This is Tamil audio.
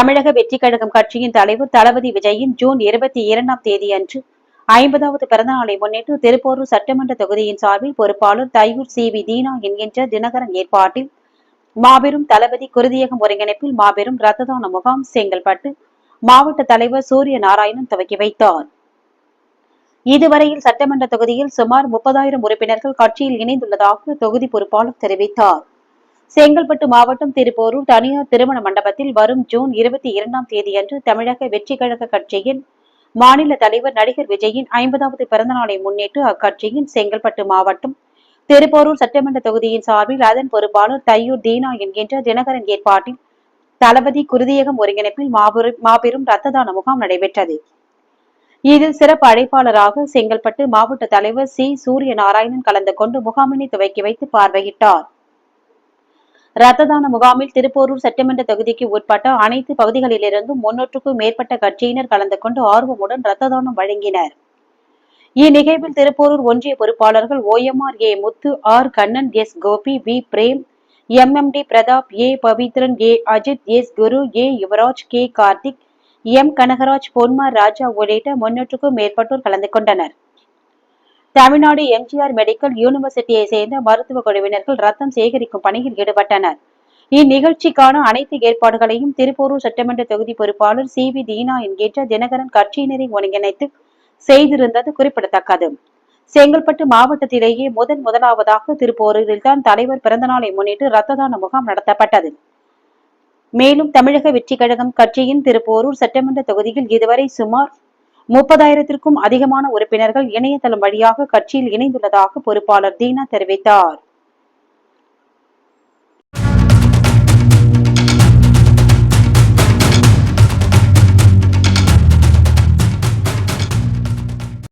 தமிழக வெற்றிக் கழகம் கட்சியின் தலைவர் தளபதி விஜயின் ஜூன் இருபத்தி இரண்டாம் தேதி அன்று ஐம்பதாவது பிறந்தநாளை முன்னிட்டு திருப்போரூர் சட்டமன்ற தொகுதியின் சார்பில் பொறுப்பாளர் தையூர் சி வி தீனா என்கின்ற தினகரன் ஏற்பாட்டில் மாபெரும் தளபதி குருதியகம் ஒருங்கிணைப்பில் மாபெரும் ரத்த தான முகாம் செங்கல்பட்டு மாவட்ட தலைவர் சூரிய நாராயணன் துவக்கி வைத்தார். இதுவரையில் சட்டமன்ற தொகுதியில் சுமார் முப்பதாயிரம் உறுப்பினர்கள் கட்சியில் இணைந்துள்ளதாக தொகுதி பொறுப்பாளர் தெரிவித்தார். செங்கல்பட்டு மாவட்டம் திருப்போரூர் தனியார் திருமண மண்டபத்தில் வரும் ஜூன் இருபத்தி இரண்டாம் தேதியன்று தமிழக வெற்றி கழக கட்சியின் மாநில தலைவர் நடிகர் விஜயின் ஐம்பதாவது பிறந்தநாளை முன்னிட்டு அக்கட்சியின் செங்கல்பட்டு மாவட்டம் திருப்போரூர் சட்டமன்ற தொகுதியின் சார்பில் அதன் பொறுப்பாளர் தையூர் தீனா என்கின்ற தினகரன் ஏற்பாட்டில் தளபதி குருதியகம் ஒருங்கிணைப்பில் மாபெரும் மாபெரும் ரத்த தான முகாம் நடைபெற்றது. இதில் சிறப்பு அழைப்பாளராக செங்கல்பட்டு மாவட்ட தலைவர் சி. சூரிய நாராயணன் கலந்து கொண்டு முகாமினை துவக்கி வைத்து பார்வையிட்டார். ரத்த தான முகாமில் திருப்போரூர் சட்டமன்ற தொகுதிக்கு உட்பட்ட அனைத்து பகுதிகளிலிருந்தும் முன்னூற்றுக்கும் மேற்பட்ட கட்சியினர் கலந்து கொண்டு ஆர்வமுடன் ரத்த தானம் வழங்கினர். இந்நிகழ்வில் திருப்போரூர் ஒன்றிய பொறுப்பாளர்கள் OMR A Muthu R Kannan S Gopi V Prem MMT Prathap A Pavithran A Ajith S Guru A Yuvaraj K Karthik M Kanagaraj Ponmar Raja உள்ளிட்ட முன்னூற்றுக்கும் மேற்பட்டோர் கலந்து கொண்டனர். தமிழ்நாடு எம்ஜிஆர் மெடிக்கல் யூனிவர்சிட்டியை சேர்ந்த மருத்துவ குழுவினர்கள் ரத்தம் சேகரிக்கும் பணியில் ஈடுபட்டனர். இந்நிகழ்ச்சிக்கான அனைத்து ஏற்பாடுகளையும் திருப்போரூர் சட்டமன்ற தொகுதி பொறுப்பாளர் சி வி தீனா என்கின்ற தினகரன் கட்சியினரை ஒருங்கிணைத்து செய்திருந்தது குறிப்பிடத்தக்கது. செங்கல்பட்டு மாவட்டத்திலேயே முதன் முதலாவதாக திருப்போரூரில் தான் தலைவர் பிறந்தநாளை முன்னிட்டு ரத்த தான முகாம் நடத்தப்பட்டது. மேலும் தமிழக வெற்றி கழகம் கட்சியின் திருப்போரூர் சட்டமன்ற தொகுதியில் இதுவரை சுமார் முப்பதாயிரத்திற்கும் அதிகமான உறுப்பினர்கள் இணையதளம் வழியாக கட்சியில் இணைந்துள்ளதாக பொறுப்பாளர் தீனா தெரிவித்தார்.